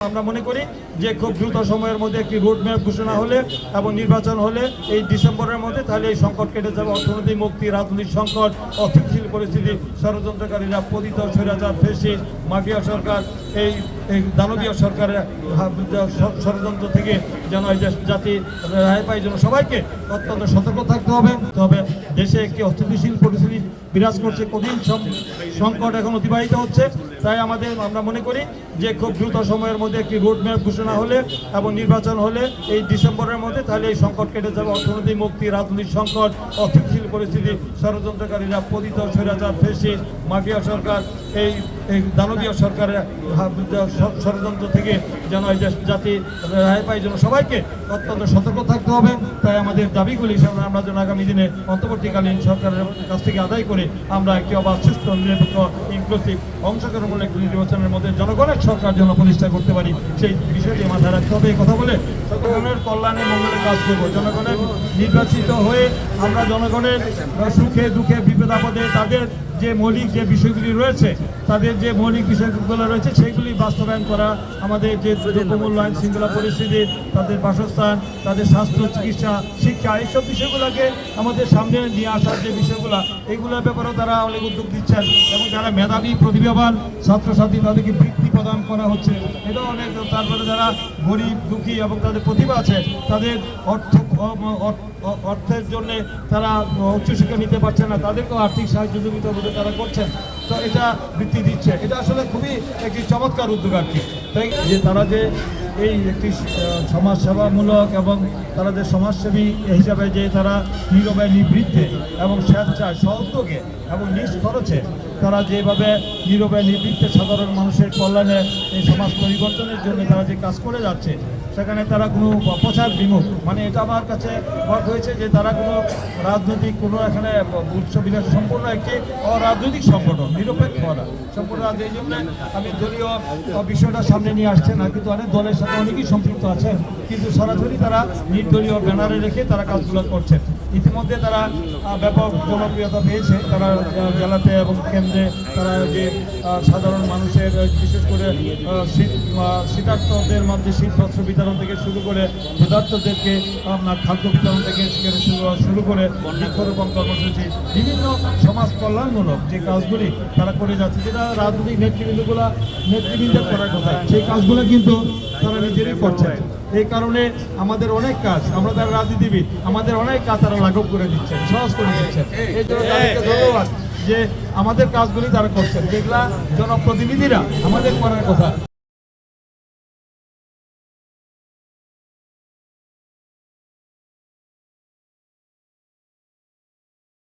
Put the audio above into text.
আমরা মনে করি যে খুব দ্রুত সময়ের মধ্যে একটি রোড ম্যাপ ঘোষণা হলে এবং নির্বাচন হলে এই ডিসেম্বরের মধ্যে তাহলে এই সংকট কেটে যাবে। অর্থনৈতিক মুক্তি, রাজনৈতিক সংকট, অস্থিতিশীল পরিস্থিতি, ষড়যন্ত্রকারীরা পতিত স্বৈরাচার ফেসি মাফিয়া সরকার, এই দানবীয় সরকারের ষড়যন্ত্র থেকে যেন এই জাতি রেহাই পায় যেন সবাইকে অত্যন্ত সতর্ক থাকতে হবে। তবে দেশে একটি অস্থিতিশীল পরিস্থিতি বিরাজ করছে কঠিন সংকট এখন অতিবাহিত হচ্ছে। তাই আমাদের আমরা মনে করি যে খুব দ্রুত সময়ের মধ্যে একটি রোড ম্যাপ ঘোষণা হলে এবং নির্বাচন হলে এই ডিসেম্বরের মধ্যে তাহলে এই সংকট কেটে যাবে। অর্থনৈতিক মুক্তি, রাজনৈতিক সংকট, অস্থিতিশীল পরিস্থিতি, ষড়যন্ত্রকারীরা পতিত, স্বৈরাচার ফেসি মাফিয়া সরকার এই দানবীয় সরকারের ষড়যন্ত্র থেকে যেন এই জাতি রেহাই পায় যেন সবাইকে অত্যন্ত সতর্ক থাকতে হবে। তাই আমাদের দাবিগুলি আমরা যেন আগামী দিনে অন্তর্বর্তীকালীন সরকারের কাছ থেকে আদায় করে আমরা একটি অবাধ সুস্থ নিরপেক্ষ ইনক্লুসিভ অংশগ্রহণমূলক একটি নির্বাচনের মধ্যে জনগণের সরকার যেন প্রতিষ্ঠা করতে পারি, সেই বিষয়টি মাথায় রাখতে হবে। এই কথা বলে জনগণের কল্যাণে মঙ্গলে কাজ করব। জনগণের নির্বাচিত হয়ে আমরা জনগণের সুখে দুঃখে বিপদ আপদে তাদের যে মৌলিক যে বিষয়গুলি রয়েছে তাদের যে মৌলিক বিষয়গুলো রয়েছে সেইগুলি বাস্তবায়ন করা, আমাদের যে আইন শৃঙ্খলা পরিস্থিতি, তাদের বাসস্থান, তাদের স্বাস্থ্য, চিকিৎসা, শিক্ষা, এইসব বিষয়গুলোকে আমাদের সামনে নিয়ে আসার যে বিষয়গুলো এইগুলোর ব্যাপারেও তারা অনেক উদ্যোগ দিচ্ছেন এবং যারা মেধাবী, প্রতিভাবান ছাত্রছাত্রী তাদেরকে বৃত্তি প্রদান করা হচ্ছে। এটাও অনেক, তারপরে যারা গরিব, দুঃখী এবং তাদের প্রতিভা আছে, তাদের অর্থ অর্থের জন্য তারা উচ্চশিক্ষা নিতে পারছে না, তাদেরকেও আর্থিক সাহায্য বোধহয় তারা করছেন। তো এটা বৃত্তি দিচ্ছে। এটা আসলে খুবই একটি চমৎকার উদ্যোগ আর কি। তাই যে তারা যে এই একটি সমাজসেবামূলক এবং তারা যে সমাজসেবী হিসাবে যে তারা নীরবে নিবৃত্তে এবং স্বেচ্ছায় সহযোগে এবং নিজ খরচে তারা যেভাবে নীরবে নিবৃত্তে সাধারণ মানুষের কল্যাণে এই সমাজ পরিবর্তনের জন্য তারা যে কাজ করে যাচ্ছে সেখানে তারা কোনো প্রচার বিমুখ। মানে এটা আমার কাছে মত হয়েছে যে তারা কোনো রাজনৈতিক, কোনো এখানে উৎস বিলাস সম্পূর্ণ একটি অরাজনৈতিক সংগঠন, নিরপেক্ষ ওরা সম্পূর্ণ রাজ- এই জন্য আমি দলীয় বিষয়টা সামনে নিয়ে আসছে না, কিন্তু অনেক দলের সাথে অনেকেই সম্পৃক্ত আছেন। কিন্তু সরাসরি তারা নির্দলীয় ব্যানারে রেখে তারা কাজগুলো করছেন। ইতিমধ্যে তারা ব্যাপক জনপ্রিয়তা পেয়েছে। তারা জেলাতে এবং কেন্দ্রে তারা যে সাধারণ মানুষের, বিশেষ করে শীত শীতার্থদের মধ্যে শীত বস্ত্র বিতরণ থেকে শুরু করে ক্ষুধার্তদেরকে আপনার খাদ্য বিতরণ থেকে শুরু করে বৃক্ষরোপণ কর্মসূচি, বিভিন্ন সমাজ কল্যাণমূলক যে কাজগুলি তারা করে যাচ্ছে, যেটা রাজনৈতিক নেতৃবৃন্দগুলা নেতৃবৃন্দের করার কথা, সেই কাজগুলো কিন্তু তারা নিজেরাই করছেন। এই কারণে আমাদের অনেক কাজ, আমরা তারা রাজনীতিবিদ, আমাদের অনেক কাজ তারা লাঘব করে দিচ্ছেন, সহজ করে দিচ্ছেন। এই জন্য ধন্যবাদ যে আমাদের কাজগুলি তারা করছেন। যেগুলা জনপ্রতিনিধিরা আমাদের করার কথা।